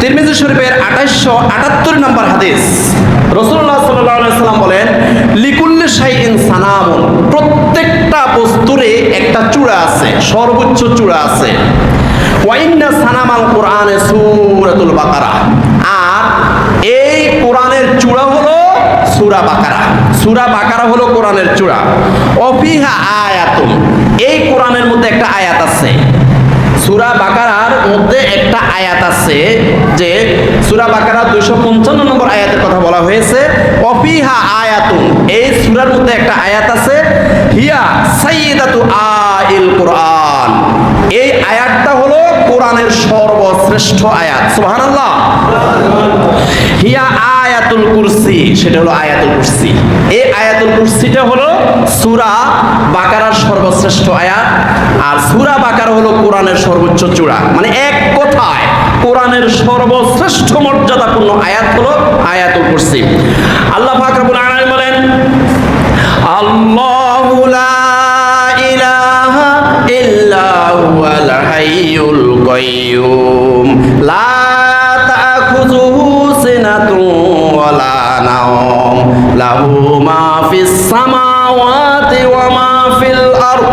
তিরমিজি শরীফের আঠাইশশো আটাত্তর নম্বর হাদিস। রসুল্লাহ সাল্লাম বলেন, লিকুল্লি শাইইন সানামুন প্রত্যেকটা বস্তুরে একটা চূড়া আছে, সর্বোচ্চ চূড়া আছে। ওয়াইন্না সানামাল কোরআনে সূরাতুল বাকারা আর এই কোরআনের চূড়া হলো সূরা বাকারা। সূরা বাকারা হলো কোরআনের চূড়া। অফিহা আয়াতুন এই কোরআনের মধ্যে একটা আয়াত আছে। সুরা বাকারার মধ্যে একটা আয়াত আছে যে সুরা বাকারা দুইশো পঞ্চান্ন নম্বর আয়াতের কথা বলা হয়েছে অফিহা আয়াতুন। এই সুরার মধ্যে একটা আয়াত আছে, হিয়া সাইয়্যিদাতু আইল কোরআন। এই আয়াতটা হলো কোরআনের সর্বশ্রেষ্ঠ আয়াত। সুবহানাল্লাহ। হিয়া আয়াতুল কুরসি। সেটা হলো আয়াতুল কুরসি। এই আয়াতুল কুরসিটা হলো সূরা বাকারার সর্বশ্রেষ্ঠ আয়াত। আর সুরা বাকার হলো কোরআনের সর্বোচ্চ চূড়া। মানে এক কথায় কোরআনের সর্বশ্রেষ্ঠ মর্যাদাপূর্ণ আয়াত হলো আয়াতুল কুরসি। আল্লাহ পাক বলেন, আল্লাহু লাহু মা ফিস সামাওয়াতি ওয়া মা ফিল আরদ।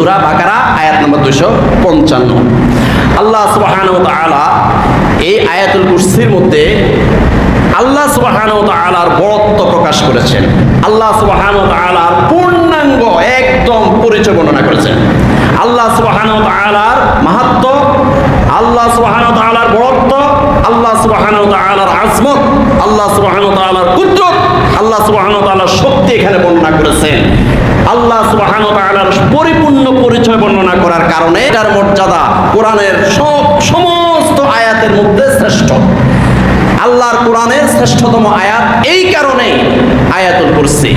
সূরা বাকারা, আয়াত নম্বর দুশো পঞ্চান্ন। আল্লাহ সুবহানাহু ওয়া তাআলা এই আয়াতুল কুরসির মধ্যে আল্লাহ সুবহানাহু ওয়া তাআলার বড়ত্ব প্রকাশ করেছেন। আল্লাহ সুবহানাহু ওয়া তাআলার পূর্ণাঙ্গ একদম পরিচয় বর্ণনা করেছেন। আল্লাহ সুবহানাহু ওয়া তাআলার মাহাত্ম, আল্লাহ সুবহানাহু ওয়া তাআলার বড়ত্ব আল্লাহ সুবহানাহু ওয়া তাআলার আজমত, আল্লাহ সুবহানাহু ওয়া তাআলার কুদরত, আল্লাহ সুবহানাহু ওয়া তাআলার শক্তি এখানে বর্ণনা করেছেন। আল্লাহ পরিপূর্ণ পরিচয় বর্ণনা করার কারণে এটার মর্যাদা কোরআনের সব সমস্ত আয়াতের মধ্যে শ্রেষ্ঠ। আল্লাহর কোরআনের শ্রেষ্ঠতম আয়াত এই কারণেই আয়াতুল কুরসি।